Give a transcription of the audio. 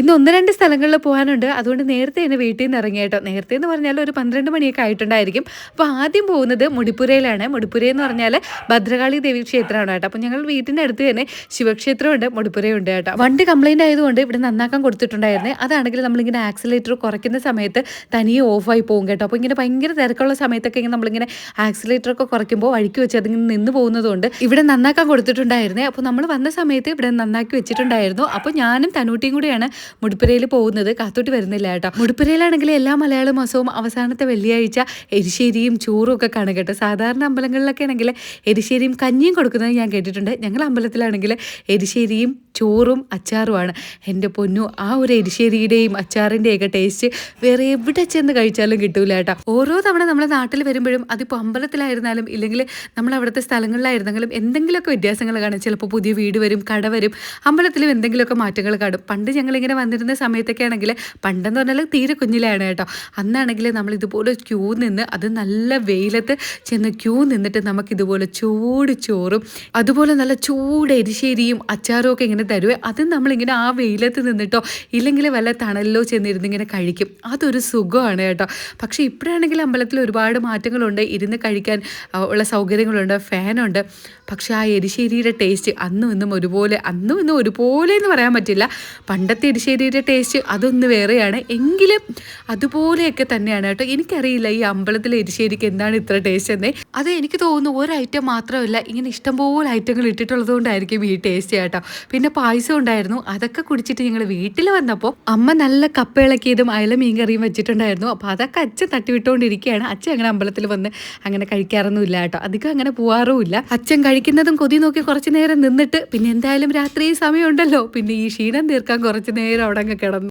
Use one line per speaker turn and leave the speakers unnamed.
ഇന്ന് ഒന്ന് രണ്ട് സ്ഥലങ്ങളിൽ പോകാനുണ്ട്. അതുകൊണ്ട് നേരത്തെ തന്നെ വീട്ടിൽ നിന്ന് ഇറങ്ങി കേട്ടോ. നേരത്തെ എന്ന് പറഞ്ഞാൽ ഒരു പന്ത്രണ്ട് മണിയൊക്കെ ആയിട്ടുണ്ടായിരിക്കും. അപ്പോൾ ആദ്യം പോകുന്നത് മുടിപ്പുരയിലാണ്. മുടിപ്പുര എന്ന് പറഞ്ഞാൽ ഭദ്രകാളി ദേവി ക്ഷേത്രമാണ് കേട്ടോ. അപ്പോൾ ഞങ്ങൾ വീട്ടിന്റെ അടുത്ത് തന്നെ ശിവക്ഷേത്രമുണ്ട് മുടിപ്പുരയുണ്ട് കേട്ടോ. വണ്ടി കംപ്ലൈന്റ് ആയതുകൊണ്ട് ഇവിടെ നന്നാക്കാൻ കൊടുത്തിട്ടുണ്ടായിരുന്നേ. അതാണെങ്കിൽ നമ്മളിങ്ങനെ ആക്സിലേറ്റർ കുറയ്ക്കുന്ന സമയത്ത് തനിയെ ഓഫായി പോകും കേട്ടോ. അപ്പോൾ ഇങ്ങനെ ഭയങ്കര തിരക്കുള്ള സമയത്തൊക്കെ ഇങ്ങനെ നമ്മളിങ്ങനെ ആക്സിലേറ്റർ ഒക്കെ കുറയ്ക്കുമ്പോൾ വഴിക്ക് വെച്ച് അതിങ്ങനെ നിന്ന് പോകുന്നതുകൊണ്ട് ഇവിടെ നന്നാക്കാൻ കൊടുത്തിട്ടുണ്ടായിരുന്നേ. അപ്പോൾ നമ്മൾ വന്ന സമയത്ത് ഇവിടെ നന്നാക്കി വെച്ചിട്ടുണ്ടായിരുന്നു. അപ്പോൾ ഞാനും തനൂട്ടിയും കൂടിയാണ് മുടിപ്പുരയിൽ പോകുന്നത് കാത്തോട്ട് വരുന്നില്ല കേട്ടോ. മുടിപ്പുരയിലാണെങ്കിൽ എല്ലാ മലയാള മാസവും അവസാനത്തെ വെള്ളിയാഴ്ച എരിശ്ശേരിയും ചോറും ഒക്കെ കാണും കേട്ടോ. സാധാരണ അമ്പലങ്ങളിലൊക്കെ ആണെങ്കിൽ എരിശ്ശേരിയും കഞ്ഞിയും കൊടുക്കുന്നത് ഞാൻ കേട്ടിട്ടുണ്ട്. ഞങ്ങൾ അമ്പലത്തിലാണെങ്കിൽ എരിശ്ശേരിയും ചോറും അച്ചാറുമാണ്. എന്റെ പൊന്നു ആ ഒരു എരിശ്ശേരിയുടെയും അച്ചാറിന്റെയൊക്കെ ടേസ്റ്റ് വേറെ എവിടെ ചെന്ന് കഴിച്ചാലും കിട്ടൂല കേട്ടോ. ഓരോ തവണ നമ്മുടെ നാട്ടിൽ വരുമ്പോഴും അതിപ്പോൾ അമ്പലത്തിലായിരുന്നാലും ഇല്ലെങ്കിൽ നമ്മൾ അവിടുത്തെ സ്ഥലങ്ങളിലായിരുന്നെങ്കിലും എന്തെങ്കിലുമൊക്കെ വ്യത്യാസങ്ങൾ കാണും. ചിലപ്പോൾ പുതിയ വീട് വരും കട വരും അമ്പലത്തിലും എന്തെങ്കിലുമൊക്കെ മാറ്റങ്ങൾ കാണും. പണ്ട് ഞങ്ങളിങ്ങനെ വന്നിരുന്ന സമയത്തൊക്കെ ആണെങ്കിൽ പണ്ടെന്ന് പറഞ്ഞാൽ തീരെ കുഞ്ഞിലാണ് കേട്ടോ. അന്നാണെങ്കിൽ നമ്മൾ ഇതുപോലെ ക്യൂ നിന്ന് അത് നല്ല വെയിലത്ത് ചെന്ന് ക്യൂ നിന്നിട്ട് നമുക്കിതുപോലെ ചൂട് ചോറും അതുപോലെ നല്ല ചൂട് എരിശ്ശേരിയും അച്ചാറും ഒക്കെ ഇങ്ങനെ തരുവേ അത് നമ്മളിങ്ങനെ ആ വെയിലത്ത് നിന്നിട്ടോ ഇല്ലെങ്കിൽ വല്ല തണലിലോ ചെന്നിരുന്ന് ഇങ്ങനെ കഴിക്കും. അതൊരു സുഖമാണ് കേട്ടോ. പക്ഷേ ഇപ്പോഴാണെങ്കിൽ അമ്പലത്തിൽ ഒരുപാട് മാറ്റങ്ങളുണ്ട്. ഇരുന്ന് കഴിക്കാൻ ഉള്ള സൗകര്യങ്ങളുണ്ട് ഫാനുണ്ട്. പക്ഷേ ആ എരിശ്ശേരിയുടെ ടേസ്റ്റ് അന്നും ഇന്നും ഒരുപോലെ അന്നും ഇന്നും ഒരുപോലെ എന്ന് പറയാൻ പറ്റില്ല. പണ്ടത്തെ എരിശ്ശേരിയുടെ ടേസ്റ്റ് അതൊന്ന് വേറെയാണ്. എങ്കിലും അതുപോലെയൊക്കെ തന്നെയാണ് കേട്ടോ. എനിക്കറിയില്ല ഈ അമ്പലത്തിലെ എരിശ്ശേരിക്ക് എന്താണ് ഇത്ര ടേസ്റ്റ് എന്നേ. അത് എനിക്ക് തോന്നുന്നു ഒരു ഐറ്റം മാത്രമല്ല ഇങ്ങനെ ഇഷ്ടംപോലെ ഐറ്റങ്ങൾ ഇട്ടിട്ടുള്ളത് കൊണ്ടായിരിക്കും ഈ ടേസ്റ്റ് കേട്ടോ. പിന്നെ പായസം ഉണ്ടായിരുന്നു. അതൊക്കെ കുടിച്ചിട്ട് ഞങ്ങൾ വീട്ടിൽ വന്നപ്പോൾ അമ്മ നല്ല കപ്പ ഇളക്കിയതും അയല മീൻ കറിയും വെച്ചിട്ടുണ്ടായിരുന്നു. അപ്പോൾ അതൊക്കെ അച്ഛൻ തട്ടിവിട്ടുകൊണ്ടിരിക്കുകയാണ്. അച്ഛൻ അങ്ങനെ അമ്പലത്തിൽ വന്ന് അങ്ങനെ കഴിക്കാറൊന്നുമില്ല കേട്ടോ. അധികം അങ്ങനെ പോവാറുമില്ല അച്ഛൻ കഴിക്കുന്നതും കൊതി നോക്കി കുറച്ച് നേരം നിന്നിട്ട് പിന്നെ എന്തായാലും രാത്രി സമയമുണ്ടല്ലോ. പിന്നെ ഈ ക്ഷീണം തീർക്കാൻ കുറച്ച് നേരം അവിടെ അങ്ങ് കിടന്നു